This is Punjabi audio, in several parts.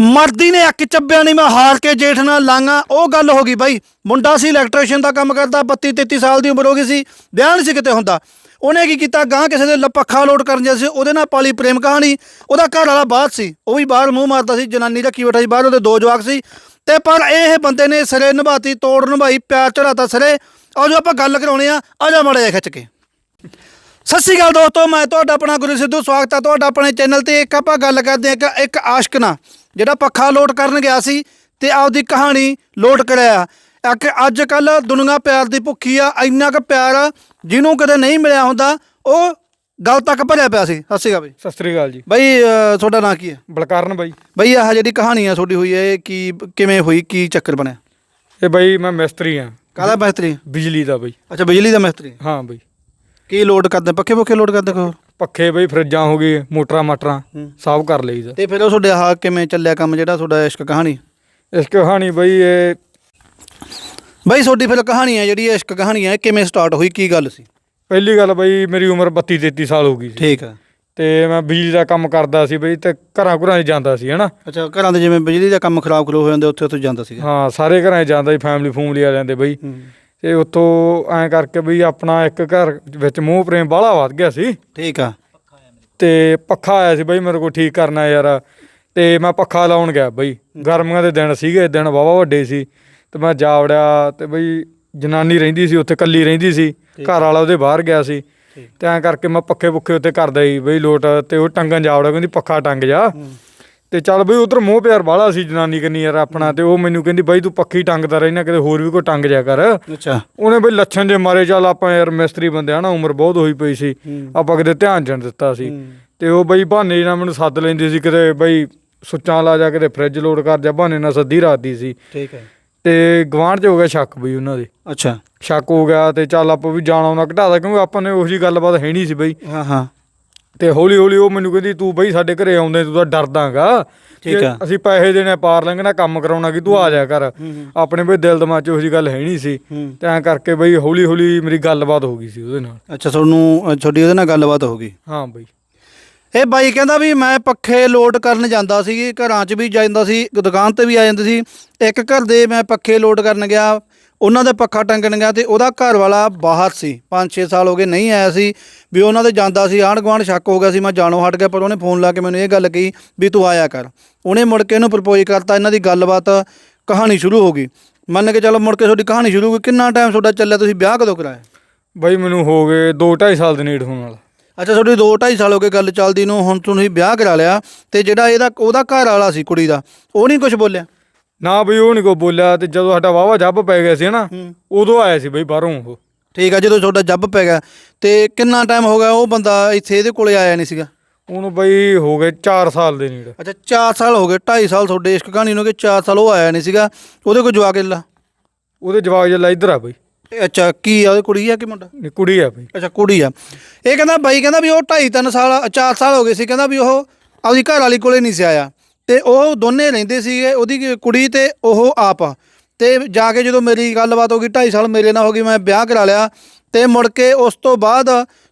ਮਰਦੀ ਨੇ ਅੱਕ ਚੱਬਿਆ ਨਹੀਂ ਮੈਂ ਹਾਰ ਕੇ ਜੇਠ ਨਾਲ ਲਾਂਗਾ ਉਹ ਗੱਲ ਹੋ ਗਈ ਬਾਈ, ਮੁੰਡਾ ਸੀ ਇਲੈਕਟ੍ਰੀਸ਼ੀਅਨ ਦਾ ਕੰਮ ਕਰਦਾ 32 33 ਸਾਲ ਦੀ ਉਮਰ ਹੋ ਗਈ ਸੀ, ਵਿਆਹ ਨਹੀਂ ਸੀ ਕਿਤੇ ਹੁੰਦਾ। ਉਹਨੇ ਕੀ ਕੀਤਾ ਗਾਂ ਕਿਸੇ ਦੇ ਲ- ਪੱਖਾ ਲੋਡ ਕਰਨ ਜਿਹਾ ਸੀ, ਉਹਦੇ ਨਾਲ ਪਾਲੀ ਪ੍ਰੇਮ ਕਹਾਣੀ, ਉਹਦਾ ਘਰ ਵਾਲਾ ਬਾਹਰ ਸੀ, ਉਹ ਵੀ ਬਾਹਰ ਮੂੰਹ ਮਾਰਦਾ ਸੀ, ਜਨਾਨੀ ਦਾ ਕੀ ਬੈਠਾ ਸੀ ਬਾਹਰ, ਉਹਦੇ ਦੋ ਜਵਾਕ ਸੀ। ਤੇ ਪਰ ਇਹ ਬੰਦੇ ਨੇ ਸਿਰੇ ਨਿਭਾਤੀ, ਤੋੜ ਨਿਭਾਈ ਪਿਆਰ ਚੜਾਤਾ ਸਿਰੇ। ਆ ਜੋ, ਆਪਾਂ ਗੱਲ ਕਰਾਉਣੇ ਆ ਆ ਜਾ ਮੜੇ ਖਿੱਚ ਕੇ। ਸਤਿ ਸ਼੍ਰੀ ਅਕਾਲ ਦੋਸਤੋ, ਮੈਂ ਤੁਹਾਡਾ ਆਪਣਾ ਗੁਰੂ ਸਿੱਧੂ, ਸਵਾਗਤ ਹੈ ਤੁਹਾਡਾ ਆਪਣੇ ਚੈਨਲ ਤੇ। ਇੱਕ ਆਪਾਂ ਗੱਲ ਕਰਦੇ ਹਾਂ, ਇੱਕ ਇੱਕ ਆਸ਼ਕ ਨਾਲ। ਜਿਹੜਾ ਪੱਖਾ ਲੋਡ ਕਰਨ ਗਿਆ ਸੀ ਤੇ ਆਪਦੀ ਕਹਾਣੀ ਲੋਡ ਕਰਿਆ। ਕਿ ਅੱਜ ਕੱਲ ਦੁਨੀਆ ਪਿਆਰ ਦੀ ਭੁੱਖੀ ਆ ਇੰਨਾ ਕੁ ਪਿਆਰ ਆ, ਜਿਹਨੂੰ ਕਦੇ ਨਹੀਂ ਮਿਲਿਆ ਹੁੰਦਾ ਉਹ ਗੱਲ ਤੱਕ ਭਰਿਆ ਪਿਆ ਸੀ। ਸਤਿ ਸ਼੍ਰੀ ਅਕਾਲ ਬਈ। ਸਤਿ ਸ੍ਰੀ ਅਕਾਲ ਜੀ। ਬਈ ਅਹ, ਤੁਹਾਡਾ ਨਾਂ ਕੀ ਹੈ? ਬਲਕਾਰਨ ਬਾਈ। ਬਈ ਆਹ ਜਿਹੜੀ ਕਹਾਣੀ ਆ ਤੁਹਾਡੀ ਹੋਈ ਹੈ ਇਹ ਕੀ ਕਿਵੇਂ ਹੋਈ ਕੀ ਚੱਕਰ ਬਣਿਆ? ਇਹ ਬਾਈ ਮੈਂ ਮਿਸਤਰੀ ਆ ਕਾਹਦਾ ਮਿਸਤਰੀ? ਬਿਜਲੀ ਦਾ ਬਾਈ। ਅੱਛਾ ਬਿਜਲੀ ਦਾ ਮਿਸਤਰੀ। ਹਾਂ ਬਾਈ। ਕੀ ਲੋਡ ਕਰਦੇ? ਪੱਖੇ ਪੁੱਖੇ ਲੋਡ ਕਰਦੇ ਕੋਈ ਹੋਰ? ਪੱਖੇ ਬਾਈ ਫਰਿੱਜਾਂ ਹੋ ਗਏ ਮੋਟਰਾਂ ਮਾਟਰਾਂ ਹੂੰ। ਸਭ ਕਰ ਲਈਦਾ ਤੇ ਫਿਰ ਉਹ ਤੁਹਾਡੇ ਆਹ ਕਿਵੇਂ ਚੱਲਿਆ ਕੰਮ ਜਿਹੜਾ ਤੁਹਾਡਾ ਇਸ਼ਕ ਕਹਾਣੀ? ਇਸ ਕਹਾਣੀ ਬਾਈ ਇਹ ਬਈ ਤੁਹਾਡੀ ਫਿਰ ਕਹਾਣੀ ਹੈ ਜਿਹੜੀ ਇਸ਼ਕ ਕਹਾਣੀ ਹੈ ਇਹ ਕਿਵੇਂ ਸਟਾਰਟ ਹੋਈ ਕੀ ਗੱਲ ਸੀ? ਪਹਿਲੀ ਗੱਲ ਬਾਈ ਮੇਰੀ ਉਮਰ 32 33 ਸਾਲ ਹੋ ਗਈ ਸੀ। ਠੀਕ ਤੇ ਮੈਂ ਬਿਜਲੀ ਦਾ ਕੰਮ ਕਰਦਾ ਸੀ ਬਾਈ ਤੇ ਘਰਾਂ ਘਰਾਂ 'ਚ ਜਾਂਦਾ ਸੀ ਹਨਾ? ਅੱਛਾ ਘਰਾਂ ਦੇ ਜਿਵੇਂ ਬਿਜਲੀ ਦਾ ਕੰਮ ਖਰਾਬ ਖਰੋ ਹੋ ਜਾਂਦਾ ਉੱਥੇ ਉੱਥੇ ਜਾਂਦਾ ਸੀਗਾ। ਹਾਂ ਸਾਰੇ ਘਰਾਂ 'ਚ ਜਾਂਦਾ ਸੀ ਫੈਮਿਲੀ ਫੂਮਲੀ ਵਾਲਿਆਂ ਦੇ ਬਾਈ। ਹੂੰ। ਤੇ ਉੱਥੋਂ ਐਂ ਕਰਕੇ ਬਈ ਆਪਣਾ ਇੱਕ ਘਰ ਵਿੱਚ ਮੋਹ ਪ੍ਰੇਮ ਬਾਹਲਾ ਵੱਧ ਗਿਆ ਸੀ। ਠੀਕ ਆ। ਤੇ ਪੱਖਾ ਆਇਆ ਸੀ ਬਈ ਮੇਰੇ ਕੋਲ ਠੀਕ ਕਰਨਾ ਯਾਰ। ਤੇ ਮੈਂ ਪੱਖਾ ਲਾਉਣ ਗਿਆ ਬਈ। ਗਰਮੀਆਂ ਦੇ ਦਿਨ ਸੀਗੇ ਦਿਨ ਵਾਵਾ ਵੱਡੇ ਸੀ। ਤੇ ਮੈਂ ਜਾ ਵੜਿਆ ਤੇ ਬਈ ਜਨਾਨੀ ਰਹਿੰਦੀ ਸੀ ਉੱਥੇ ਕੱਲੀ ਰਹਿੰਦੀ ਸੀ। ਘਰ ਵਾਲਾ ਉਹਦੇ ਬਾਹਰ ਗਿਆ ਸੀ। ਤੇ ਐਂ ਕਰਕੇ ਮੈਂ ਪੱਖੇ ਪੁੱਖੇ ਉੱਤੇ ਕਰਦਾ ਸੀ ਬਈ ਲੋਟ ਤੇ ਉਹ ਟੰਗਣ ਜਾ ਵੜਿਆ ਕਹਿੰਦੀ ਪੱਖਾ ਟੰਗ ਜਾ। ਤੇ ਚੱਲ ਬਈ ਉਧਰ ਮੋਹ ਪਿਆਰ ਬਾਹਲਾ ਸੀ ਜਨਾਨੀ ਕੰਨੀ ਯਾਰ ਆਪਣਾ ਤੇ ਉਹ ਮੈਨੂੰ ਕਹਿੰਦੀ ਬਈ ਤੂੰ ਪੱਖੀ ਟੰਗਦਾ ਰਹਿਣਾ ਕਿਤੇ ਹੋਰ ਵੀ ਕੋਈ ਟੰਗ ਜਾ ਕਰ। ਅੱਛਾ। ਉਹਨੇ ਬਈ ਲੱਛਣ ਜੇ ਮਾਰੇ ਚੱਲ ਆਪਾਂ ਯਾਰ ਮਿਸਤਰੀ ਬੰਦੇ ਆ ਨਾ ਉਮਰ ਬਹੁਤ ਹੋਈ ਪਈ ਸੀ। ਆਪਾਂ ਕਿਤੇ ਧਿਆਨ ਜਣ ਦਿੱਤਾ ਸੀ। ਤੇ ਉਹ ਬਈ ਬਹਾਨੇ ਨਾਲ ਮੈਨੂੰ ਸੱਦ ਲੈਂਦੀ ਸੀ ਕਿਤੇ ਬਈ ਸੁੱਚਾਂ ਲਾ ਜਾ ਕਿਤੇ ਫ੍ਰਿਜ ਲੋਡ ਕਰ ਜਾ ਬਹਾਨੇ ਨਾਲ ਸੱਦੀ ਰਾਤੀ ਸੀ। ਠੀਕ ਹੈ। ਤੇ ਗਵਾਂਢ 'ਚ ਹੋ ਗਿਆ ਸ਼ੱਕ ਬਈ ਉਹਨਾਂ ਦੇ। ਅੱਛਾ। ਸ਼ੱਕ ਹੋ ਗਿਆ ਤੇ ਚੱਲ ਆਪਾਂ ਵੀ ਜਾਣਾ ਉਹਨਾਂ ਘਟਾਦਾ ਕਿਉਂਕਿ ਆਪਾਂ ਨੇ ਉਹੀ ਗੱਲਬਾਤ ਹੈ ਨਹੀਂ ਸੀ ਬਈ। ਹਾਂ ਹਾਂ। ਤੇ ਹੌਲੀ ਹੌਲੀ ਉਹ ਮੈਨੂੰ ਕਹਿੰਦੀ ਤੂੰ ਬਈ ਸਾਡੇ ਘਰੇ ਆਉਂਦੇ ਤੂੰ ਤਾਂ ਡਰਦਾਗਾ। ਠੀਕ ਆ। ਅਸੀਂ ਪੈਸੇ ਦੇਣੇ ਪਾਰ ਲੰਘਣਾ ਕੰਮ ਕਰਾਉਣਾ ਕਿ ਤੂੰ ਆ ਜਾ ਕਰ। ਆਪਣੇ ਬਈ ਦਿਲ ਦਿਮਾਗ 'ਚ ਉਹੀ ਗੱਲ ਹੈ ਨਹੀਂ ਸੀ। ਤੇ ਐਂ ਕਰਕੇ ਬਈ ਹੌਲੀ ਹੌਲੀ ਮੇਰੀ ਗੱਲਬਾਤ ਹੋ ਗਈ ਸੀ ਉਹਦੇ ਨਾਲ। ਅੱਛਾ ਤੁਹਾਨੂੰ ਤੁਹਾਡੀ ਉਹਦੇ ਨਾਲ ਗੱਲਬਾਤ ਹੋ ਗਈ? ਹਾਂ ਬਈ। ਇਹ ਬਾਈ ਕਹਿੰਦਾ ਵੀ ਮੈਂ ਪੱਖੇ ਲੋਡ ਕਰਨ ਜਾਂਦਾ ਸੀ ਘਰਾਂ 'ਚ ਵੀ ਜਾਂਦਾ ਸੀ ਦੁਕਾਨ ਤੇ ਵੀ ਆ ਜਾਂਦੇ ਸੀ। ਇੱਕ ਘਰ ਦੇ ਮੈਂ ਪੱਖੇ ਲੋਡ ਕਰਨ ਗਿਆ। ਉਹਨਾਂ ਦੇ ਪੱਖਾ ਟੰਗਣ ਗਿਆ ਤੇ ਉਹਦਾ ਘਰ ਵਾਲਾ ਬਾਹਰ ਸੀ। 5-6 ਸਾਲ ਹੋ ਗਏ ਨਹੀਂ ਆਇਆ ਸੀ ਵੀ ਉਹਨਾਂ ਦੇ ਜਾਂਦਾ ਸੀ। ਆਂਢ ਗੁਆਂਢ ਸ਼ੱਕ ਹੋ ਗਿਆ ਸੀ ਮੈਂ ਜਾਣੋਂ ਹਟ ਗਿਆ ਪਰ ਉਹਨੇ ਫੋਨ ਲਾ ਕੇ ਮੈਨੂੰ ਇਹ ਗੱਲ ਕਹੀ ਵੀ ਤੂੰ ਆਇਆ ਕਰ। ਉਹਨੇ ਮੁੜ ਕੇ ਇਹਨੂੰ ਪ੍ਰਪੋਜ਼ ਕਰਤਾ ਇਹਨਾਂ ਦੀ ਗੱਲਬਾਤ ਕਹਾਣੀ ਸ਼ੁਰੂ ਹੋ ਗਈ। ਮੰਨ ਕੇ ਚੱਲੋ ਮੁੜ ਕੇ ਤੁਹਾਡੀ ਕਹਾਣੀ ਸ਼ੁਰੂ ਹੋ ਗਈ ਕਿੰਨਾ ਟਾਈਮ ਤੁਹਾਡਾ ਚੱਲਿਆ ਤੁਸੀਂ ਵਿਆਹ ਕਦੋਂ ਕਰਾਇਆ? ਬਈ ਮੈਨੂੰ ਹੋ ਗਏ 2 2.5 ਸਾਲ ਦੇ ਨੇੜ ਹੋਣ ਵਾਲਾ। ਅੱਛਾ ਤੁਹਾਡੀ 2 2.5 ਸਾਲ ਹੋ ਗਏ ਗੱਲ ਚੱਲਦੀ ਨੂੰ ਹੁਣ ਤੁਸੀਂ ਵਿਆਹ ਕਰਾ ਲਿਆ ਤੇ ਜਿਹੜਾ ਇਹਦਾ ਉਹਦਾ ਘਰ ਵਾਲਾ ਸੀ ਕੁੜੀ ਦਾ ਉਹ ਨਹੀਂ ਕੁਝ ਬੋਲਿਆ? ਨਾ ਬਈ ਉਹ ਨਹੀਂ ਕੋ ਬੋਲਿਆ ਤੇ ਜਦੋਂ ਸਾਡਾ ਵਾਵਾ ਜੱਬ ਪੈ ਗਿਆ ਸੀ ਨਾ ਹੂੰ। ਉਦੋਂ ਆਇਆ ਸੀ ਬਈ ਬਾਹਰੋਂ ਉਹ। ਠੀਕ ਆ ਜਦੋਂ ਤੁਹਾਡਾ ਜੱਬ ਪੈ ਗਿਆ ਤੇ ਕਿੰਨਾ ਟਾਈਮ ਹੋ ਗਿਆ ਉਹ ਬੰਦਾ ਇੱਥੇ ਇਹਦੇ ਕੋਲੇ ਆਇਆ ਨਹੀਂ ਸੀਗਾ? ਉਹਨੂੰ ਬਈ ਹੋ ਗਏ 4 ਸਾਲ ਦੇ ਨੇੜ। ਅੱਛਾ 4 ਸਾਲ ਹੋ ਗਏ 2.5 ਸਾਲ ਤੁਹਾਡੇ ਇਸ਼ਕ ਕਹਾਣੀ ਨੂੰ ਕਿ 4 ਸਾਲ ਉਹ ਆਇਆ ਨਹੀਂ ਸੀਗਾ ਉਹਦੇ ਕੋਲ ਜਵਾਕ ਇੱਲਾ? ਉਹਦੇ ਜਵਾਕ ਜਲਾ ਇੱਧਰ ਆ ਬਈ। ਅੱਛਾ ਕੀ ਆ ਉਹਦੀ ਕੁੜੀ ਆ ਕਿ ਮੁੰਡਾ? ਨਹੀਂ ਕੁੜੀ ਆ ਬਈ। ਅੱਛਾ ਕੁੜੀ ਆ। ਇਹ ਕਹਿੰਦਾ ਬਾਈ ਕਹਿੰਦਾ ਵੀ ਉਹ 2.5 3 ਸਾਲ 4 ਸਾਲ ਹੋ ਗਏ ਸੀ ਕਹਿੰਦਾ ਵੀ ਉਹ ਆਪਦੀ ਘਰ ਵਾਲੀ ਕੋਲੇ ਨਹੀਂ ਸੀ ਆਇਆ। ਤੇ ਉਹ ਦੋਨੇ ਰਹਿੰਦੇ ਸੀਗੇ ਉਹਦੀ ਕੁੜੀ ਤੇ ਉਹ ਆਪ। ਤੇ ਜਾ ਕੇ ਜਦੋਂ ਮੇਰੀ ਗੱਲਬਾਤ ਹੋ ਗਈ 2.5 ਸਾਲ ਮੇਰੇ ਨਾਲ ਹੋ ਗਈ ਮੈਂ ਵਿਆਹ ਕਰਾ ਲਿਆ। ਤੇ ਮੁੜ ਕੇ ਉਸ ਤੋਂ ਬਾਅਦ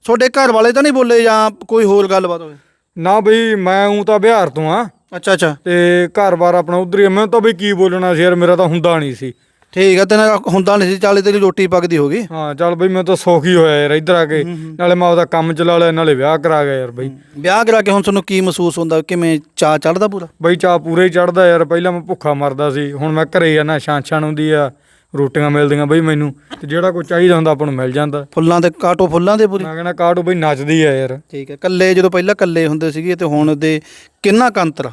ਤੁਹਾਡੇ ਘਰ ਵਾਲੇ ਤਾਂ ਨਹੀਂ ਬੋਲੇ ਜਾਂ ਕੋਈ ਹੋਰ ਗੱਲਬਾਤ ਹੋਵੇ? ਨਾ ਬਈ ਮੈਂ ਉਂ ਤਾਂ ਬਿਹਾਰ ਤੋਂ ਆ। ਅੱਛਾ ਅੱਛਾ। ਤੇ ਘਰ-ਬਾਰ ਆਪਣਾ ਉਧਰ ਹੀ ਆ। ਮੈਂ ਤਾਂ ਬਈ ਕੀ ਬੋਲਣਾ ਸੀ ਯਾਰ ਮੇਰਾ ਤਾਂ ਹੁੰਦਾ ਨਹੀਂ ਸੀ। ਠੀਕ ਆ ਤੇਰਾ ਹੁੰਦਾ ਨਹੀਂ ਸੀ ਚਾਲੇ ਤੇਰੀ ਰੋਟੀ ਪੱਕਦੀ ਹੋ ਗਈ। ਹਾਂ ਚੱਲ ਬਈ ਮੈਂ ਤਾਂ ਸੌਖੀ ਹੋਇਆ ਯਾਰ ਇੱਧਰ ਆ ਕੇ। ਨਾਲੇ ਮੈਂ ਆਪਦਾ ਕੰਮ ਚਲਾ ਲਿਆ ਨਾਲੇ ਵਿਆਹ ਕਰਾ ਗਿਆ ਯਾਰ ਬਈ। ਵਿਆਹ ਕਰਾ ਕੇ ਹੁਣ ਤੁਹਾਨੂੰ ਕੀ ਮਹਿਸੂਸ ਹੁੰਦਾ ਕਿਵੇਂ ਚਾਹ ਚੜਦਾ ਪੂਰਾ? ਬਈ ਚਾਹ ਪੂਰੇ ਹੀ ਚੜਦਾ ਯਾਰ। ਪਹਿਲਾਂ ਮੈਂ ਭੁੱਖਾ ਮਰਦਾ ਸੀ ਹੁਣ ਮੈਂ ਘਰੇ ਜਾਣਾ ਛਾਂ-ਛਾਂ ਹੁੰਦੀ ਆ ਰੋਟੀਆਂ ਮਿਲਦੀਆਂ ਬਈ ਮੈਨੂੰ ਤੇ ਜਿਹੜਾ ਕੋਈ ਚਾਹੀਦਾ ਹੁੰਦਾ ਆਪਾਂ ਨੂੰ ਮਿਲ ਜਾਂਦਾ। ਫੁੱਲਾਂ ਦੇ ਕਾਟੋ ਫੁੱਲਾਂ ਦੇ ਪੂਰੀ? ਮੈਂ ਕਹਿੰਦਾ ਕਾਟੋ ਬਈ ਨੱਚਦੀ ਆ ਯਾਰ। ਠੀਕ ਹੈ ਕੱਲੇ ਜਦੋਂ ਪਹਿਲਾਂ ਕੱਲੇ ਹੁੰਦੇ ਸੀਗੇ ਤੇ ਹੁਣ ਦੇ ਕਿੰਨਾ ਕੰਤਰ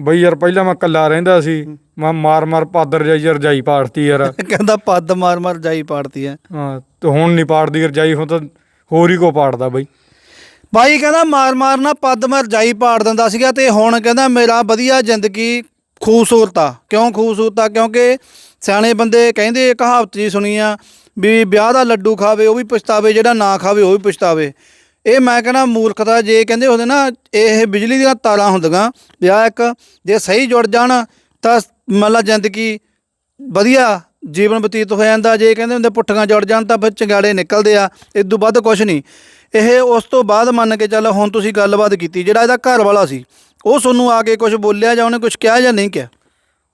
ਬਈ ਯਾਰ ਪਹਿਲਾਂ ਮੈਂ ਕੱਲਾ ਰਹਿੰਦਾ ਸੀ ਮੈਂ ਮਾਰ-ਮਾਰ ਪਾਦਰ ਜਾਈ ਰਜਾਈ ਪਾੜਤੀ ਯਾਰ। ਕਹਿੰਦਾ ਪੱਦ ਮਾਰ ਮਾਰ ਜਾਈ ਪਾੜਤੀ ਹੈ ਹਾਂ ਤੇ ਹੁਣ ਨਹੀਂ ਪਾੜਦੀ ਰਜਾਈ ਹੁਣ ਤਾਂ ਹੋਰ ਹੀ ਕੋ ਪਾੜਦਾ ਬਈ। ਬਾਈ ਕਹਿੰਦਾ ਮਾਰ ਮਾਰ ਨਾ ਪੱਦ ਮਾਰ ਜਾਈ ਪਾੜ ਦਿੰਦਾ ਸੀਗਾ ਤੇ ਹੁਣ ਕਹਿੰਦਾ ਮੇਰਾ ਵਧੀਆ ਜ਼ਿੰਦਗੀ ਖੂਬਸੂਰਤ ਕਿਉਂ ਖੂਬਸੂਰਤ ਕਿਉਂਕਿ ਸਿਆਣੇ ਬੰਦੇ ਕਹਿੰਦੇ ਕਹਾਵਤ ਜੀ ਸੁਣੀ ਆ ਵੀ ਵਿਆਹ ਦਾ ਲੱਡੂ ਖਾਵੇ ਉਹ ਵੀ ਪਛਤਾਵੇ ਜਿਹੜਾ ਨਾ ਖਾਵੇ ਉਹ ਵੀ ਪਛਤਾਵੇ। ਇਹ ਮੈਂ ਕਹਿੰਦਾ ਮੂਰਖਤਾ ਜੇ ਕਹਿੰਦੇ ਹੁੰਦੇ ਨਾ, ਇਹ ਬਿਜਲੀ ਦੀਆਂ ਤਾਰਾਂ ਹੁੰਦੀਆਂ ਵਿਆਹ ਇੱਕ ਜੇ ਸਹੀ ਜੁੜ ਜਾਣ, ਤਾਂ ਮਤਲਬ ਜ਼ਿੰਦਗੀ ਵਧੀਆ ਜੀਵਨ ਬਤੀਤ ਹੋ ਜਾਂਦਾ। ਜੇ ਕਹਿੰਦੇ ਹੁੰਦੇ ਪੁੱਠੀਆਂ ਜੁੜ ਜਾਣ, ਤਾਂ ਫਿਰ ਚੰਗਾੜੇ ਨਿਕਲਦੇ ਆ ਇਦੋਂ ਵੱਧ ਕੁਝ ਨਹੀਂ। ਇਹ ਉਸ ਤੋਂ ਬਾਅਦ ਮੰਨ ਕੇ ਚੱਲ, ਹੁਣ ਤੁਸੀਂ ਗੱਲਬਾਤ ਕੀਤੀ, ਜਿਹੜਾ ਇਹਦਾ ਘਰ ਵਾਲਾ ਸੀ, ਉਹ ਤੁਹਾਨੂੰ ਆ ਕੇ ਕੁਝ ਬੋਲਿਆ ਜਾਂ ਉਹਨੇ ਕੁਝ ਕਿਹਾ ਜਾਂ ਨਹੀਂ ਕਿਹਾ?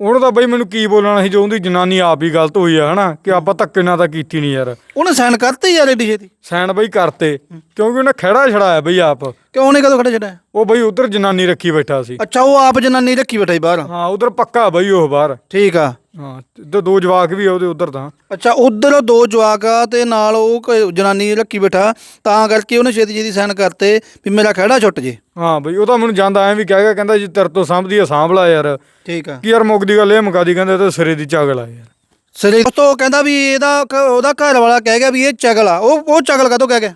ਉਹਨੂੰ ਤਾਂ ਬਈ ਮੈਨੂੰ ਕੀ ਬੋਲਣਾ ਸੀ ਜੋ ਉਹਦੀ ਜਨਾਨੀ ਆਪ ਹੀ ਗਲਤ ਹੋਈ ਆ ਹਨਾ? ਕਿ ਆਪਾਂ ਧੱਕੇ ਨਾਲ ਤਾਂ ਕੀਤੀ ਨਹੀਂ ਯਾਰ। ਉਹਨੇ ਸਾਈਨ ਕਰਤੇ ਯਾਰ ਏਡੀ ਛੇਤੀ? ਸੈਨ ਬਈ ਕਰਤੇ ਕਿਉਂਕਿ ਉਹਨੇ ਖਹਿੜਾ ਛੜਾਇਆ ਬਈ ਆਪ। ਕਿ ਉਹਨੇ ਕਦੋਂ ਖੜਾ ਛੱਡਿਆ? ਉਹ ਬਈ ਉਧਰ ਜਨਾਨੀ ਰੱਖੀ ਬੈਠਾ ਸੀ। ਅੱਛਾ ਉਹ ਆਪ ਜਨਾਨੀ ਰੱਖੀ ਬੈਠਾ ਸੀ ਬਾਹਰ? ਹਾਂ ਉਧਰ ਪੱਕਾ ਬਈ ਉਹ ਬਾਹਰ। ਠੀਕ ਆ। ਹਾਂ ਤੇ ਦੋ ਜਵਾਕ ਵੀ ਆ ਉਹਦੇ ਉਧਰ ਤਾਂ। ਅੱਛਾ ਉਧਰ ਦੋ ਜਵਾਕ ਆ ਤੇ ਨਾਲ ਉਹ ਜਨਾਨੀ ਰੱਖੀ ਬੈਠਾ। ਤਾਂ ਕਰਕੇ ਉਹਨੇ ਛੇਤੀ ਛੇਤੀ ਸਾਈਨ ਕਰਤੇ ਵੀ ਮੇਰਾ ਖੜਾ ਛੁੱਟ ਜੇ। ਹਾਂ ਬਈ ਉਹ ਤਾਂ ਮੈਨੂੰ ਜਾਂਦਾ ਐਂ ਵੀ ਕਹਿ ਗਿਆ ਕਹਿੰਦਾ ਜੀ ਤੇਰੇ ਤੋਂ ਸਾਂਭਦੀ ਆ ਸਾਂਭ ਲਾ ਯਾਰ। ਠੀਕ ਆ। ਕੀ ਯਾਰ ਮੁੱਕਦੀ ਗੱਲ ਇਹ ਮੁਕਾ ਦੀ ਕਹਿੰਦੇ ਤੇ ਸਿਰੇ ਦੀ ਚਗਲ ਆ ਯਾਰ। ਸਰੇ ਤੋਂ ਕਹਿੰਦਾ ਵੀ ਇਹਦਾ ਕ- ਉਹਦਾ ਘਰ ਵਾਲਾ ਕਹਿ ਗਿਆ ਵੀ ਇਹ ਚਗਲ ਆ। ਉਹ ਉਹ ਚਗਲ ਕਦੋਂ ਕਹਿ ਗਿਆ?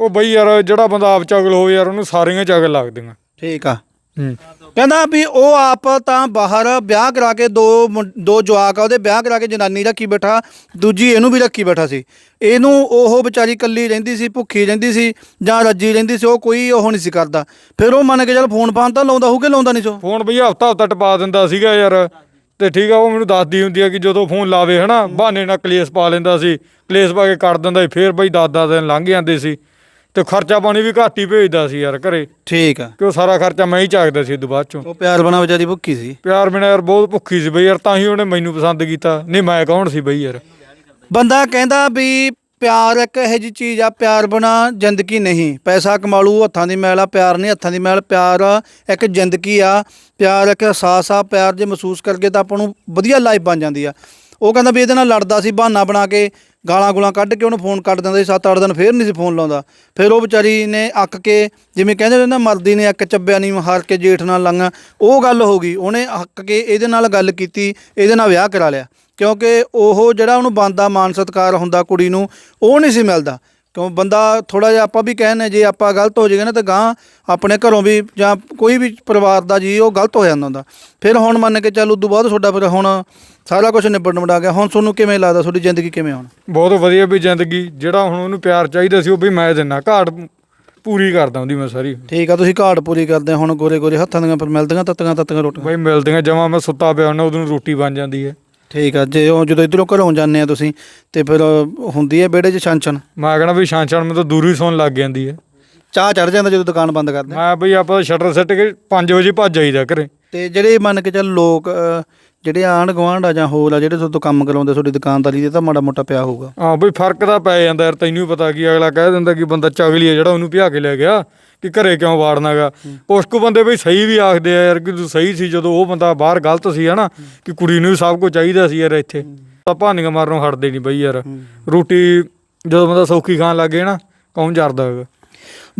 ਉਹ ਬਈ ਯਾਰ ਜਿਹੜਾ ਬੰਦਾ ਆਪ ਚਗਲ ਹੋਵੇ ਯਾਰ ਉਹਨੂੰ ਸਾਰੀਆਂ ਚਗਲ ਲੱਗਦੀਆਂ। ਠੀਕ ਆ। ਹੂੰ। ਕਹਿੰਦਾ ਵੀ ਉਹ ਆਪ ਤਾਂ ਬਾਹਰ ਵਿਆਹ ਕਰਾ ਕੇ ਦੋ ਮੁੰ- ਦੋ ਜਵਾਕ ਆ ਉਹਦੇ ਵਿਆਹ ਕਰਾ ਕੇ ਜਨਾਨੀ ਰੱਖੀ ਬੈਠਾ ਦੂਜੀ ਇਹਨੂੰ ਵੀ ਰੱਖੀ ਬੈਠਾ ਸੀ। ਇਹਨੂੰ ਉਹ ਵਿਚਾਰੀ ਇਕੱਲੀ ਰਹਿੰਦੀ ਸੀ ਭੁੱਖੀ ਰਹਿੰਦੀ ਸੀ ਜਾਂ ਰੱਜੀ ਰਹਿੰਦੀ ਸੀ ਉਹ ਕੋਈ ਉਹ ਨਹੀਂ ਸੀ ਕਰਦਾ। ਫਿਰ ਉਹ ਮੰਨ ਕੇ ਚੱਲ ਫੋਨ ਫਾਨ ਤਾਂ ਲਾਉਂਦਾ ਹੋਊ ਕਿ ਲਾਉਂਦਾ ਨਹੀਂ ਸੋ ਫੋਨ ਬਈ ਹਫਤਾ ਹਫਤਾ ਟਪਾ ਦਿੰਦਾ ਸੀਗਾ ਯਾਰ। ਤੇ ਠੀਕ ਆ ਉਹ ਮੈਨੂੰ ਦੱਸਦੀ ਹੁੰਦੀ ਆ ਕਿ ਜਦੋਂ ਫੋਨ ਲਾਵੇ ਹਨਾ ਬਹਾਨੇ ਨਾਲ ਕਲੇਸ਼ ਪਾ ਲੈਂਦਾ ਸੀ ਕਲੇਸ਼ ਪਾ ਕੇ ਕੱਢ ਦਿੰਦਾ ਸੀ ਫੇਰ ਬਈ ਦਸ ਦਸ ਦਿਨ ਲੰਘ ਜਾਂਦੇ ਸੀ। ਤੇ ਖਰਚਾ ਪਾਣੀ ਵੀ ਘੱਟ ਹੀ ਭੇਜਦਾ ਸੀ ਯਾਰ ਘਰੇ। ਠੀਕ ਆ। ਕਿ ਉਹ ਸਾਰਾ ਖਰਚਾ ਮੈਂ ਹੀ ਚੱਕਦਾ ਸੀ ਉਦੋਂ ਬਾਅਦ ਚੋਂ। ਉਹ ਪਿਆਰ ਬਣਾ ਵਿਚਾਰੀ ਭੁੱਖੀ ਸੀ। ਪਿਆਰ ਬਿਨਾਂ ਯਾਰ ਬਹੁਤ ਭੁੱਖੀ ਸੀ ਬਈ ਯਾਰ ਤਾਂ ਹੀ ਉਹਨੇ ਮੈਨੂੰ ਪਸੰਦ ਕੀਤਾ। ਨਹੀਂ ਮੈਂ ਕੌਣ ਸੀ ਬਈ ਯਾਰ? ਬੰਦਾ ਕਹਿੰਦਾ ਵੀ ਪਿਆਰ ਇੱਕ ਇਹੋ ਜਿਹੀ ਚੀਜ਼ ਆ ਪਿਆਰ ਬਣਾ ਜ਼ਿੰਦਗੀ ਨਹੀਂ। ਪੈਸਾ ਕਮਾ ਲੂ ਹੱਥਾਂ ਦੀ ਮੈਲ ਆ ਪਿਆਰ ਨਹੀਂ ਹੱਥਾਂ ਦੀ ਮੈਲ। ਪਿਆਰ ਇੱਕ ਜ਼ਿੰਦਗੀ ਆ ਪਿਆਰ ਇੱਕ ਅਹਿਸਾਸ ਆ ਪਿਆਰ ਜੇ ਮਹਿਸੂਸ ਕਰਕੇ ਤਾਂ ਆਪਾਂ ਨੂੰ ਵਧੀਆ ਲਾਈਫ ਬਣ ਜਾਂਦੀ ਆ। ਉਹ ਕਹਿੰਦਾ ਵੀ ਇਹਦੇ ਨਾਲ ਲੜਦਾ ਸੀ, ਬਹਾਨਾ ਬਣਾ ਕੇ ਗਾਲਾਂ ਗੁਲਾਂ ਕੱਢ ਕੇ ਉਹਨੂੰ ਫੋਨ ਕੱਟ ਦਿੰਦਾ ਸੀ 7-8 ਦਿਨ ਫੇਰ ਨਹੀਂ ਸੀ ਫੋਨ ਲਾਉਂਦਾ। ਫਿਰ ਉਹ ਵਿਚਾਰੀ ਨੇ ਅੱਕ ਕੇ ਜਿਵੇਂ ਕਹਿੰਦੇ ਨੇ ਨਾ, ਮਰਦੀ ਨੇ ਅੱਕ ਚੱਬਿਆ ਨਹੀਂ ਹਾਰ ਕੇ ਜੇਠ ਨਾਲ ਲੰਗਾ ਉਹ ਗੱਲ ਹੋ ਗਈ। ਉਹਨੇ ਅੱਕ ਕੇ ਇਹਦੇ ਨਾਲ ਗੱਲ ਕੀਤੀ, ਇਹਦੇ ਨਾਲ ਵਿਆਹ ਕਰਾ ਲਿਆ। ਕਿਉਂਕਿ ਉਹ ਜਿਹੜਾ ਉਹਨੂੰ ਬੰਦਾ ਮਾਨ ਸਤਕਾਰ ਹੁੰਦਾ ਕੁੜੀ ਨੂੰ, ਉਹ ਨਹੀਂ ਸੀ ਮਿਲਦਾ। ਕਿਉਂ ਬੰਦਾ ਥੋੜਾ ਜਿਹਾ ਆਪਾਂ ਵੀ ਕਹਿੰਨੇ ਜੇ ਆਪਾਂ ਗਲਤ ਹੋ ਜਾਈਏ ਨਾ ਤਾਂ ਗਾਂ ਆਪਣੇ ਘਰੋਂ ਵੀ ਜਾਂ ਕੋਈ ਵੀ ਪਰਿਵਾਰ ਦਾ ਜੀ ਉਹ ਗਲਤ ਹੋ ਜਾਂਦਾ ਹੁੰਦਾ। ਫਿਰ ਹੁਣ ਮੰਨ ਕੇ ਚੱਲ ਉਦੋਂ ਬਾਅਦ ਤੁਹਾਡਾ ਫਿਰ ਹੁਣ ਸਾਰਾ ਕੁਝ ਨਿਬੜ ਨਿਬੜਾ ਗਿਆ। ਹੁਣ ਤੁਹਾਨੂੰ ਕਿਵੇਂ ਲੱਗਦਾ? ਤੁਹਾਡੀ ਜ਼ਿੰਦਗੀ ਕਿਵੇਂ ਹੁਣ? ਬਹੁਤ ਵਧੀਆ ਵੀ ਜ਼ਿੰਦਗੀ। ਜਿਹੜਾ ਹੁਣ ਉਹਨੂੰ ਪਿਆਰ ਚਾਹੀਦਾ ਸੀ ਉਹ ਵੀ ਮੈਂ ਦਿੰਨਾ ਘਾਟ ਪੂਰੀ ਕਰਦਾ ਉਹਦੀ ਮੈਂ ਸਾਰੀ। ਠੀਕ ਆ ਤੁਸੀਂ ਘਾਟ ਪੂਰੀ ਕਰਦੇ ਹੁਣ ਗੋਰੇ ਗੋਰੇ ਹੱਥਾਂ ਦੀਆਂ ਪਰ ਮਿਲਦੀਆਂ ਤੱਤੀਆਂ ਤੱਤੀਆਂ ਰੋਟੀਆਂ। ਬਈ ਮਿਲਦੀਆਂ ਜਮਾ ਮੈਂ ਸੁੱਤਾ ਪਿਆ ਹੁੰਦਾ ਉਦੋਂ ਰੋਟੀ ਬਣ ਜਾਂਦੀ ਹੈ। ਠੀਕ ਆ ਜੇ ਉਹ ਜਦੋਂ ਇਧਰੋਂ ਘਰੋਂ ਜਾਂਦੇ ਆ ਤੁਸੀਂ ਤੇ ਫਿਰ ਹੁੰਦੀ ਹੈ ਵਿਹੜੇ 'ਚ ਛਾਂਛਣ? ਮੈਂ ਕਹਣਾ ਵੀ ਛਾਂ ਛਾਂ ਮੈਨੂੰ ਤਾਂ ਦੂਰ ਹੀ ਸੌਣ ਲੱਗ ਜਾਂਦੀ ਹੈ ਚਾਹ ਚੜ ਜਾਂਦਾ ਜਦੋਂ ਦੁਕਾਨ ਬੰਦ ਕਰਦੇ? ਆ। ਮੈਂ ਬਈ ਆਪਾਂ ਸ਼ਟਰ ਸੱਟ ਕੇ 5 ਵਜੇ ਭੱਜ ਜਾਈਦਾ ਘਰੇ। ਤੇ ਜਿਹੜੇ ਮੰਨ ਕੇ ਚੱਲ ਲੋਕ ਜਿਹੜੇ ਆਂਢ ਗੁਆਂਢ ਆ ਜਾਂ ਹੋਰ ਆ ਜਿਹੜੇ ਤੁਹਾਡੇ ਤੋਂ ਕੰਮ ਕਰਾਉਂਦੇ ਤੁਹਾਡੀ ਦੁਕਾਨਦਾਰੀ ਦੇ ਤਾਂ ਮਾੜਾ ਮੋਟਾ ਪਿਆ ਹੋਊਗਾ। ਹਾਂ ਬਈ ਫ਼ਰਕ ਤਾਂ ਪੈ ਜਾਂਦਾ ਯਾਰ ਤੈਨੂੰ ਵੀ ਪਤਾ ਕੀ ਅਗਲਾ ਕਹਿ ਦਿੰਦਾ ਕਿ ਬੰਦਾ ਚਗਲੀ ਹੈ ਜਿਹੜਾ ਉਹਨੂੰ ਭਿਆ ਕੇ ਲੈ ਗਿਆ। ਕਿ ਘਰੇ ਕਿਉਂ ਵਾੜਨਾਗਾ? ਕੁਛ ਕੁ ਬੰਦੇ ਬਈ ਸਹੀ ਵੀ ਆਖਦੇ ਆ ਯਾਰ ਕਿ ਤੂੰ ਸਹੀ ਸੀ ਜਦੋਂ ਉਹ ਬੰਦਾ ਬਾਹਰ ਗਲਤ ਸੀ ਹਨਾ ਕਿ ਕੁੜੀ ਨੂੰ ਵੀ ਸਭ ਕੁਝ ਚਾਹੀਦਾ ਸੀ ਯਾਰ ਇੱਥੇ। ਤਾਂ ਭਾਨੀਆਂ ਮਾਰਨੋਂ ਹਟਦੇ ਨਹੀਂ ਬਈ ਯਾਰ। ਰੋਟੀ ਜਦੋਂ ਬੰਦਾ ਸੌਖੀ ਖਾਣ ਲੱਗੇ ਨਾ ਕੌਣ ਜਰਦਾ ਹੈਗਾ?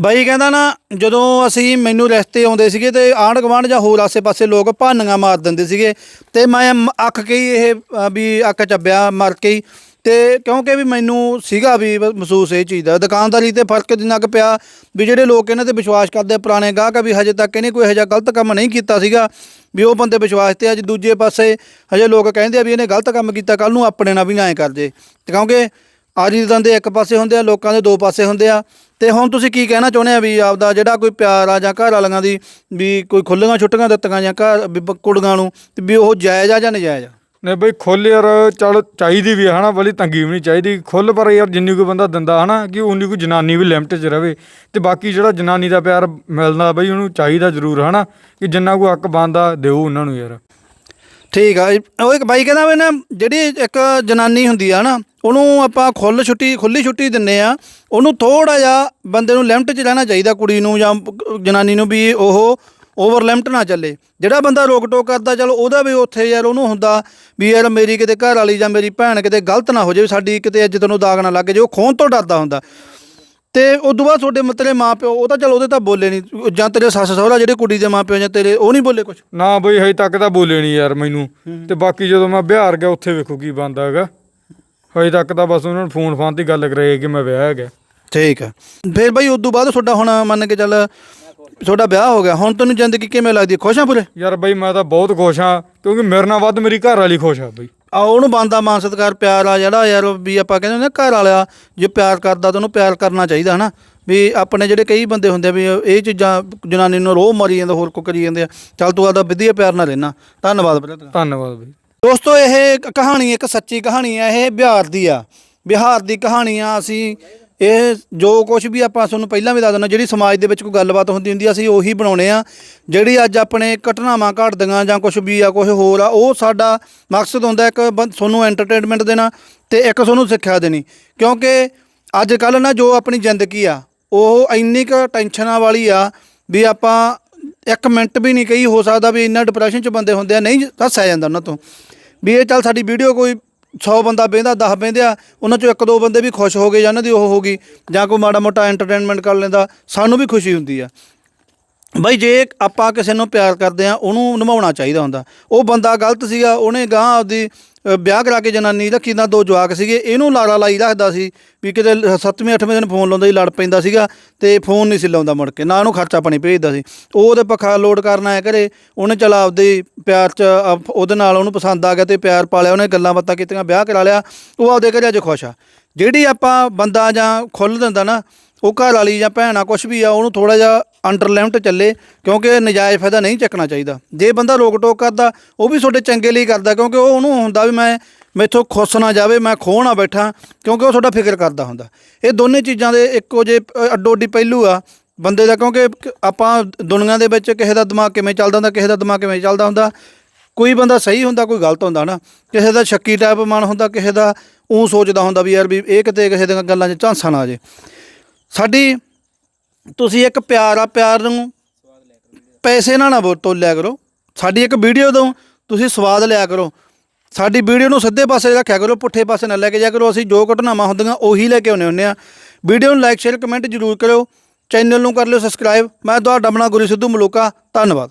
ਬਾਈ ਕਹਿੰਦਾ ਨਾ ਜਦੋਂ ਅਸੀਂ ਮੈਨੂੰ ਰਸਤੇ ਆਉਂਦੇ ਸੀਗੇ ਤੇ ਆਂਢ ਗੁਆਂਢ ਜਾਂ ਹੋਰ ਆਸੇ-ਪਾਸੇ ਲੋਕ ਭਾਨੀਆਂ ਮਾਰ ਦਿੰਦੇ ਸੀਗੇ ਤੇ ਮੈਂ ਅੱਕ ਕੇ ਇਹ ਵੀ ਅੱਕ ਚੱਬਿਆ ਮਰ ਕੇ ਹੀ ਤੇ ਕਿਉਂਕਿ ਵੀ ਮੈਨੂੰ ਸੀਗਾ ਵੀ ਬ- ਮਹਿਸੂਸ ਇਹ ਚੀਜ਼ ਦਾ। ਦੁਕਾਨਦਾਰੀ ਤੇ ਫ਼ਰਕ ਜਿੰਨਾ ਕੁ ਪਿਆ ਵੀ ਜਿਹੜੇ ਲੋਕ ਇਹਨਾਂ ਤੇ ਵਿਸ਼ਵਾਸ ਕਰਦੇ ਆ, ਪੁਰਾਣੇ ਗਾਹਕ ਆ ਵੀ ਹਜੇ ਤੱਕ ਇਹਨੇ ਕੋਈ ਇਹੋ ਜਿਹਾ ਗਲਤ ਕੰਮ ਨਹੀਂ ਕੀਤਾ ਸੀਗਾ ਵੀ ਉਹ ਬੰਦੇ ਵਿਸ਼ਵਾਸ ਤੇ ਅੱਜ ਦੂਜੇ ਪਾਸੇ ਹਜੇ ਲੋਕ ਕਹਿੰਦੇ ਆ ਵੀ ਇਹਨੇ ਗਲਤ ਕੰਮ ਕੀਤਾ ਕੱਲ ਨੂੰ ਆਪਣੇ ਨਾਲ ਵੀ ਨਾ ਐ ਕਰ ਤੇ ਕਿਉਂਕਿ ਆਰੀ ਦੇ ਦੰਦੇ ਇੱਕ ਪਾਸੇ ਹੁੰਦੇ ਆ ਲੋਕਾਂ ਦੇ ਦੋ ਪਾਸੇ ਹੁੰਦੇ ਆ। ਤੇ ਹੁਣ ਤੁਸੀਂ ਕੀ ਕਹਿਣਾ ਚਾਹੁੰਦੇ ਆ ਵੀ ਆਪਦਾ ਜਿਹੜਾ ਕੋਈ ਪਿਆਰ ਆ ਜਾਂ ਘਰ ਵਾਲਿਆਂ ਦੀ ਵੀ ਕੋਈ ਖੁੱਲੀਆਂ ਛੁੱਟੀਆਂ ਦਿੱਤੀਆਂ ਜਾਂ ਘਰ ਵੀ ਕੁੜੀਆਂ ਨੂੰ ਤੇ ਵੀ ਉਹ ਜਾਇਜ਼ ਆ ਜਾਂ ਨਜਾਇਜ਼ ਆ? ਨੇ ਬਈ ਖੁੱਲ ਯਾਰ, ਚੱਲ ਚਾਹੀਦੀ ਵੀ ਹੈ ਹਨਾ ਬੜੀ ਤੰਗੀ ਵੀ ਨਹੀਂ ਚਾਹੀਦੀ। ਖੁੱਲ ਪਰ ਯਾਰ ਜਿੰਨੀ ਕੋਈ ਬੰਦਾ ਦਿੰਦਾ, ਹਨਾ, ਕਿ ਉਨੀ ਕੋਈ ਜਨਾਨੀ ਵੀ ਲਿਮਟ 'ਚ ਰਵੇ। ਤੇ ਬਾਕੀ ਜਿਹੜਾ ਜਨਾਨੀ ਦਾ ਪਿਆਰ ਮਿਲਦਾ ਬਈ, ਉਹਨੂੰ ਚਾਹੀਦਾ ਜ਼ਰੂਰ, ਹਨਾ, ਕਿ ਜਿੰਨਾ ਕੋਈ ਹੱਕ ਬੰਦਾ ਦਿਓ ਉਹਨਾਂ ਨੂੰ ਯਾਰ। ਠੀਕ ਆ ਉਹ ਇੱਕ ਬਾਈ ਕਹਿੰਦਾ ਵੀ ਨਾ, ਜਿਹੜੀ ਇੱਕ ਜਨਾਨੀ ਹੁੰਦੀ ਆ ਨਾ, ਉਹਨੂੰ ਆਪਾਂ ਖੁੱਲ ਛੁੱਟੀ ਖੁੱਲੀ ਛੁੱਟੀ ਦਿੰਨੇ ਆ। ਉਹਨੂੰ ਥੋੜਾ ਜਿਹਾ ਬੰਦੇ ਨੂੰ ਲਿਮਟ 'ਚ ਰਹਿਣਾ ਚਾਹੀਦਾ ਕੁੜੀ ਨੂੰ ਜਾਂ ਜਨਾਨੀ ਨੂੰ ਵੀ ਉਹ ਓਵਰ ਲਿਮਟ ਨਾ ਚੱਲੇ। ਜਿਹੜਾ ਬੰਦਾ ਰੋਕ ਟੋਕ ਕਰਦਾ ਚਲੋ ਉਹਦਾ ਵੀ ਉੱਥੇ ਯਾਰ ਉਹਨੂੰ ਹੁੰਦਾ ਵੀ ਯਾਰ ਮੇਰੀ ਕਿਤੇ ਘਰ ਵਾਲੀ ਜਾਂ ਮੇਰੀ ਭੈਣ ਕਿਤੇ ਗਲਤ ਨਾ ਹੋ ਜਾਵੇ ਸਾਡੀ ਕਿਤੇ ਇੱਜ਼ਤ ਨੂੰ ਦਾਗ ਨਾ ਲੱਗ ਜਾਵੇ ਉਹ ਖੋਣ ਤੋਂ ਡਰਦਾ ਹੁੰਦਾ। ਤੇ ਉਦੋਂ ਬਾਅਦ ਤੁਹਾਡੇ ਮਤਲਬ ਮਾਪਿਓ ਉਹ ਤਾਂ ਚਲ ਉਹਦੇ ਤਾਂ ਬੋਲੇ ਨਹੀਂ ਜਾਂ ਤੇਰੇ ਸੱਸ ਸਹੁਰਾ ਜਿਹੜੇ ਕੁੜੀ ਦੇ ਮਾਪਿਓ ਜਾਂ ਤੇਰੇ ਉਹ ਨਹੀਂ ਬੋਲੇ ਕੁਝ ਨਾ ਬਈ ਹਜੇ ਤੱਕ ਤਾਂ ਬੋਲੇ ਨਹੀਂ ਯਾਰ ਮੈਨੂੰ। ਤੇ ਬਾਕੀ ਜਦੋਂ ਮੈਂ ਬਿਹਾਰ ਗਿਆ ਉੱਥੇ ਵੇਖੋ ਕੀ ਬੰਦਾ ਹੈਗਾ। ਹਜੇ ਤੱਕ ਤਾਂ ਬਸ ਉਹਨਾਂ ਨੂੰ ਫੋਨ ਫਾਨ ਤੇ ਗੱਲ ਕਰਾਈ ਕਿ ਮੈਂ ਵਿਆਹ ਗਿਆ। ਠੀਕ ਆ ਫਿਰ ਬਈ ਉਦੋਂ ਬਾਅਦ ਤੁਹਾਡਾ ਹੁਣ ਮੰਨ ਕੇ ਚੱਲ ਤੁਹਾਡਾ ਵਿਆਹ ਹੋ ਗਿਆ ਹੁਣ ਤੁਹਾਨੂੰ ਜ਼ਿੰਦਗੀ ਕਿਵੇਂ ਲੱਗਦੀ ਹੈ? ਖੁਸ਼ ਆ ਪੂਰੇ? ਯਾਰ ਬਈ ਮੈਂ ਤਾਂ ਬਹੁਤ ਖੁਸ਼ ਹਾਂ ਕਿਉਂਕਿ ਮੇਰੇ ਨਾਲ ਵੱਧ ਮੇਰੀ ਘਰ ਵਾਲੀ ਖੁਸ਼ ਆ ਬਈ। ਆ ਉਹਨੂੰ ਬੰਦਾ ਮਾਨ ਸਤਿਕਾਰ ਪਿਆਰ ਆ ਜਿਹੜਾ ਯਾਰ ਵੀ ਆਪਾਂ ਕਹਿੰਦੇ ਨੇ ਘਰ ਵਾਲਿਆ ਜੇ ਪਿਆਰ ਕਰਦਾ ਤਾਂ ਉਹਨੂੰ ਪਿਆਰ ਕਰਨਾ ਚਾਹੀਦਾ ਹਨਾ? ਵੀ ਆਪਣੇ ਜਿਹੜੇ ਕਈ ਬੰਦੇ ਹੁੰਦੇ ਆ ਵੀ ਇਹ ਚੀਜ਼ਾਂ ਜਨਾਨੀ ਨੂੰ ਰੋਹ ਮਾਰੀ ਜਾਂਦਾ ਹੋਰ ਕੋ ਕਰੀ ਜਾਂਦੇ ਆ ਚੱਲ ਤੂੰ ਆਦਾ ਵਧੀਆ ਪਿਆਰ ਨਾਲ ਰਹਿਣਾ। ਧੰਨਵਾਦ ਤੇਰਾ। ਧੰਨਵਾਦ ਬਈ। ਦੋਸਤੋ ਇਹ ਇੱਕ ਕਹਾਣੀ ਇੱਕ ਸੱਚੀ ਕਹਾਣੀ ਹੈ ਇਹ ਬਿਹਾਰ ਦੀ ਆ। ਬਿਹਾਰ ਦੀ ਕਹਾਣੀ ਆ ਅਸੀਂ ਇਹ ਜੋ ਕੁਝ ਵੀ ਆਪਾਂ ਤੁਹਾਨੂੰ ਪਹਿਲਾਂ ਵੀ ਦੱਸ ਦਿੰਦਾ ਜਿਹੜੀ ਸਮਾਜ ਦੇ ਵਿੱਚ ਕੋਈ ਗੱਲਬਾਤ ਹੁੰਦੀ ਹੁੰਦੀ ਆ, ਅਸੀਂ ਉਹੀ ਬਣਾਉਣੇ ਆ। ਜਿਹੜੀ ਅੱਜ ਆਪਣੇ ਘਟਨਾਵਾਂ ਘਟਦੀਆਂ ਜਾਂ ਕੁਝ ਵੀ ਆ ਕੁਝ ਹੋਰ ਆ ਉਹ ਸਾਡਾ ਮਕਸਦ ਹੁੰਦਾ ਇੱਕ ਬੰ- ਤੁਹਾਨੂੰ ਐਂਟਰਟੇਨਮੈਂਟ ਦੇਣਾ ਤੇ ਇੱਕ ਤੁਹਾਨੂੰ ਸਿੱਖਿਆ ਦੇਣੀ। ਕਿਉਂਕਿ ਅੱਜ ਕੱਲ ਨਾ ਜੋ ਆਪਣੀ ਜ਼ਿੰਦਗੀ ਆ ਉਹ ਇੰਨੀ ਕੁ ਟੈਨਸ਼ਨਾਂ ਵਾਲੀ ਆ ਵੀ ਆਪਾਂ ਇੱਕ ਮਿੰਟ ਵੀ ਨਹੀਂ ਕਹੀ ਹੋ ਸਕਦਾ ਵੀ ਇੰਨਾ ਡਿਪਰੈਸ਼ਨ ਚ ਬੰਦੇ ਹੁੰਦੇ ਆ ਨਹੀਂ ਦੱਸਿਆ ਜਾਂਦਾ ਉਹਨਾਂ ਤੋਂ। ਵੀ ਇਹ ਚੱਲ ਸਾਡੀ ਵੀਡੀਓ ਕੋਈ 100 ਬੰਦਾ ਬਹਿੰਦਾ 10 ਬਹਿੰਦੇ ਆ ਉਹਨਾਂ ਚੋਂ ਇੱਕ ਦੋ ਬੰਦੇ ਵੀ ਖੁਸ਼ ਹੋ ਗਏ ਜਾਂ ਉਹਨਾਂ ਦੀ ਉਹ ਹੋ ਗਈ, ਜਾਂ ਕੋਈ ਮਾੜਾ ਮੋਟਾ ਐਂਟਰਟੇਨਮੈਂਟ ਕਰ ਲੈਂਦਾ, ਸਾਨੂੰ ਵੀ ਖੁਸ਼ੀ ਹੁੰਦੀ ਆ। ਬਈ ਜੇ ਆਪਾਂ ਕਿਸੇ ਨੂੰ ਪਿਆਰ ਕਰਦੇ ਆ, ਉਹਨੂੰ ਨਿਭਾਉਣਾ ਚਾਹੀਦਾ ਹੁੰਦਾ। ਉਹ ਬੰਦਾ ਗਲਤ ਸੀਗਾ, ਉਹਨੇ ਗਾਂ ਆਪਦੀ ਵਿਆਹ ਕਰਾ ਕੇ ਜਨਾਨੀ ਰੱਖੀ ਦਾ ਦੋ ਜਵਾਕ ਸੀਗੇ, ਇਹਨੂੰ ਲਾਰਾ ਲਾਈ ਰੱਖਦਾ ਸੀ ਵੀ ਕਿਤੇ 7ਵੇਂ 8ਵੇਂ ਦਿਨ ਫੋਨ ਲਾਉਂਦਾ ਸੀ, ਲੜ ਪੈਂਦਾ ਸੀਗਾ ਤੇ ਫੋਨ ਨਹੀਂ ਸੀ ਲਾਉਂਦਾ ਮੁੜ ਕੇ, ਨਾ ਉਹਨੂੰ ਖਰਚਾ ਪਾਣੀ ਭੇਜਦਾ ਸੀ। ਉਹ ਉਹਦੇ ਪੱਖਾ ਲੋਡ ਕਰਨ ਆਇਆ ਘਰੇ, ਉਹਨੇ ਚਲਾ ਆਪਦੇ ਪਿਆਰ ਚ ਉਹਦੇ ਨਾਲ ਉਹਨੂੰ ਪਸੰਦ ਆ ਗਿਆ ਤੇ ਪਿਆਰ ਪਾ ਲਿਆ ਉਹਨੇ ਗੱਲਾਂ ਬਾਤਾਂ ਕੀਤੀਆਂ, ਵਿਆਹ ਕਰਾ ਲਿਆ, ਉਹ ਆਪਦੇ ਘਰੇ ਅੱਜ ਖੁਸ਼ ਆ। ਜਿਹੜੀ ਆਪਾਂ ਬੰਦਾ ਜਾਂ ਖੁੱਲ ਦਿੰਦਾ ਨਾ ਉਹ ਘਰ ਵਾਲੀ ਜਾਂ ਭੈਣ ਆ ਕੁਝ ਵੀ ਆ, ਉਹਨੂੰ ਥੋੜਾ ਜਿਹਾ ਅੰਡਰ ਲਿਮਟ ਚੱਲੇ, ਕਿਉਂਕਿ ਇਹ ਨਜਾਇਜ਼ ਫਾਇਦਾ ਨਹੀਂ ਚੱਕਣਾ ਚਾਹੀਦਾ। ਜੇ ਬੰਦਾ ਰੋਕ ਟੋਕ ਕਰਦਾ, ਉਹ ਵੀ ਤੁਹਾਡੇ ਚੰਗੇ ਲਈ ਕਰਦਾ, ਕਿਉਂਕਿ ਉਹ ਉਹਨੂੰ ਹੁੰਦਾ ਵੀ ਮੈਂ ਮੈਥੋਂ ਖੁੱਸ ਨਾ ਜਾਵੇ, ਮੈਂ ਖੋਹ ਨਾ ਬੈਠਾ, ਕਿਉਂਕਿ ਉਹ ਤੁਹਾਡਾ ਫਿਕਰ ਕਰਦਾ ਹੁੰਦਾ। ਇਹ ਦੋਨੇ ਚੀਜ਼ਾਂ ਦੇ ਇੱਕੋ ਜੇ ਅੱਡੋ ਅੱਡੀ ਪਹਿਲੂ ਆ ਬੰਦੇ ਦਾ, ਕਿਉਂਕਿ ਆਪਾਂ ਦੁਨੀਆ ਦੇ ਵਿੱਚ ਕਿਸੇ ਦਾ ਦਿਮਾਗ ਕਿਵੇਂ ਚੱਲਦਾ ਹੁੰਦਾ, ਕਿਸੇ ਦਾ ਦਿਮਾਗ ਕਿਵੇਂ ਚੱਲਦਾ ਹੁੰਦਾ, ਕੋਈ ਬੰਦਾ ਸਹੀ ਹੁੰਦਾ, ਕੋਈ ਗਲਤ ਹੁੰਦਾ ਨਾ ਕਿਸੇ ਦਾ ਸ਼ੱਕੀ ਟਾਈਪ ਮਨ ਹੁੰਦਾ, ਕਿਸੇ ਦਾ ਉਹ ਸੋਚਦਾ ਹੁੰਦਾ ਵੀ ਯਾਰ ਵੀ ਇਹ ਕਿਤੇ ਕਿਸੇ ਦੀਆਂ ਗੱਲਾਂ 'ਚ ਝਾਂਸਾ ਨਾ ਆ ਜੇ ਸਾਡੀ ਤੁਸੀਂ ਇੱਕ ਪਿਆਰ ਆ, ਪਿਆਰ ਨੂੰ ਪੈਸੇ ਨਾਲ ਨਾ ਵੋ- ਤੋਲਿਆ ਕਰੋ। ਸਾਡੀ ਇੱਕ ਵੀਡੀਓ ਤੋਂ ਤੁਸੀਂ ਸਵਾਦ ਲਿਆ ਕਰੋ। ਸਾਡੀ ਵੀਡੀਓ ਨੂੰ ਸਿੱਧੇ ਪਾਸੇ ਰੱਖਿਆ ਕਰੋ, ਪੁੱਠੇ ਪਾਸੇ ਨਾ ਲੈ ਕੇ ਜਾ ਕਰੋ। ਅਸੀਂ ਜੋ ਘਟਨਾਵਾਂ ਹੁੰਦੀਆਂ, ਉਹੀ ਲੈ ਕੇ ਆਉਂਦੇ ਹੁੰਦੇ ਆ ਵੀਡੀਓ ਨੂੰ ਲਾਈਕ ਸ਼ੇਅਰ ਕਮੈਂਟ ਜ਼ਰੂਰ ਕਰਿਓ। ਚੈਨਲ ਨੂੰ ਕਰ ਲਿਓ ਸਬਸਕ੍ਰਾਈਬ ਮੈਂ ਤੁਹਾਡਾ ਬਣਾ ਗੁਰੂ ਸਿੱਧੂ ਮਲੋਕਾ। ਧੰਨਵਾਦ।